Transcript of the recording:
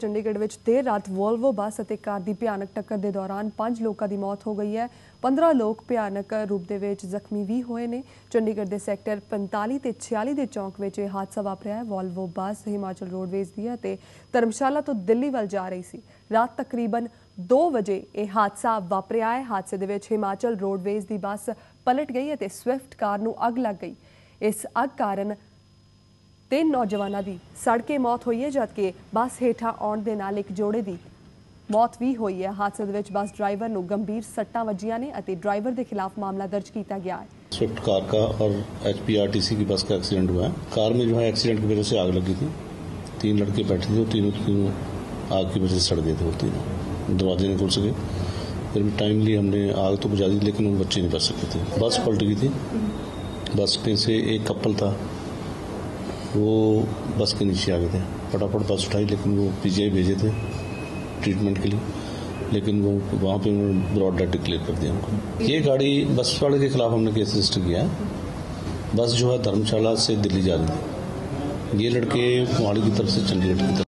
ਚੰਡੀਗੜ੍ਹ ਵਿੱਚ ਦੇਰ ਰਾਤ ਵੋਲਵੋ ਬੱਸ ਅਤੇ ਕਾਰ ਦੀ ਭਿਆਨਕ ਟੱਕਰ ਦੇ ਦੌਰਾਨ 5 ਲੋਕਾਂ ਦੀ ਮੌਤ ਹੋ ਗਈ ਹੈ। 15 ਲੋਕ ਭਿਆਨਕ ਰੂਪ ਦੇ ਵਿੱਚ ਜ਼ਖਮੀ ਵੀ ਹੋਏ ਨੇ। ਚੰਡੀਗੜ੍ਹ ਦੇ ਸੈਕਟਰ 45 ਤੇ 46 ਦੇ ਚੌਂਕ ਵਿੱਚ ਇਹ ਹਾਦਸਾ ਵਾਪਰਿਆ ਹੈ। ਵੋਲਵੋ ਬੱਸ ਹਿਮਾਚਲ ਰੋਡਵੇਜ਼ ਦੀ ਹੈ ਤੇ ਧਰਮਸ਼ਾਲਾ ਤੋਂ ਦਿੱਲੀ ਵੱਲ ਜਾ ਰਹੀ ਸੀ। ਰਾਤ ਤਕਰੀਬਨ 2 ਵਜੇ ਇਹ ਹਾਦਸਾ ਵਾਪਰਿਆ ਹੈ। ਹਾਦਸੇ ਦੇ ਵਿੱਚ ਹਿਮਾਚਲ ਰੋਡਵੇਜ਼ ਦੀ ਬੱਸ ਪਲਟ ਗਈ ਅਤੇ ਸਵਿਫਟ ਕਾਰ ਨੂੰ ਅੱਗ ਲੱਗ ਗਈ। ਇਸ ਅੱਗ ਕਾਰਨ ਤਿੰਨ ਨੌਜਵਾਨਾਂ ਦੀ ਸੜ ਕੇ ਮੌਤ ਹੋਈ ਹੈ ਜਦਕਿ ਬੱਸ ਹੇਠਾਂ ਆਉਣ ਦੇ ਨਾਲ ਇੱਕ ਜੋੜੇ ਦੀ ਮੌਤ ਵੀ ਹੋਈ ਹੈ ਹਾਦਸੇ ਦੇ ਵਿੱਚ ਬੱਸ ਡਰਾਈਵਰ ਨੂੰ ਗੰਭੀਰ ਸੱਟਾਂ ਵੱਜੀਆਂ ਨੇ ਅਤੇ ਡਰਾਈਵਰ ਦੇ ਖਿਲਾਫ ਮਾਮਲਾ ਦਰਜ ਕੀਤਾ ਗਿਆ ਹੈ स्विफ्ट कार का और एच की बस का एक्सीडेंट हुआ है कार में जो है एक्सीडेंट की वजह से आग लगी थी तीन लड़के बैठे थे और तीनों तीनों आग की वजह से सड़ गए थे वो तीनों दरवाजे नहीं खुल सके फिर भी टाइमली हमने आग तो बुझा दी लेकिन वो बच्चे नहीं बच सके थे बस पलट गई थी बस में से एक कपल था वो बस के नीचे आ गए थे। फटाफट बस उठाई, लेकिन वो पीजीआई भेजे थे ट्रीटमेंट के लिए। लेकिन वो वहाँ पे उन्होंने ब्रॉड डेड डिक्लेयर कर दिया उनको ये गाड़ी बस वाले के खिलाफ हमने केस रजिस्टर किया बस जो है धर्मशाला से दिल्ली जा रही थी। ये लड़के मोहाली की तरफ़ से चंडीगढ़ की तरफ़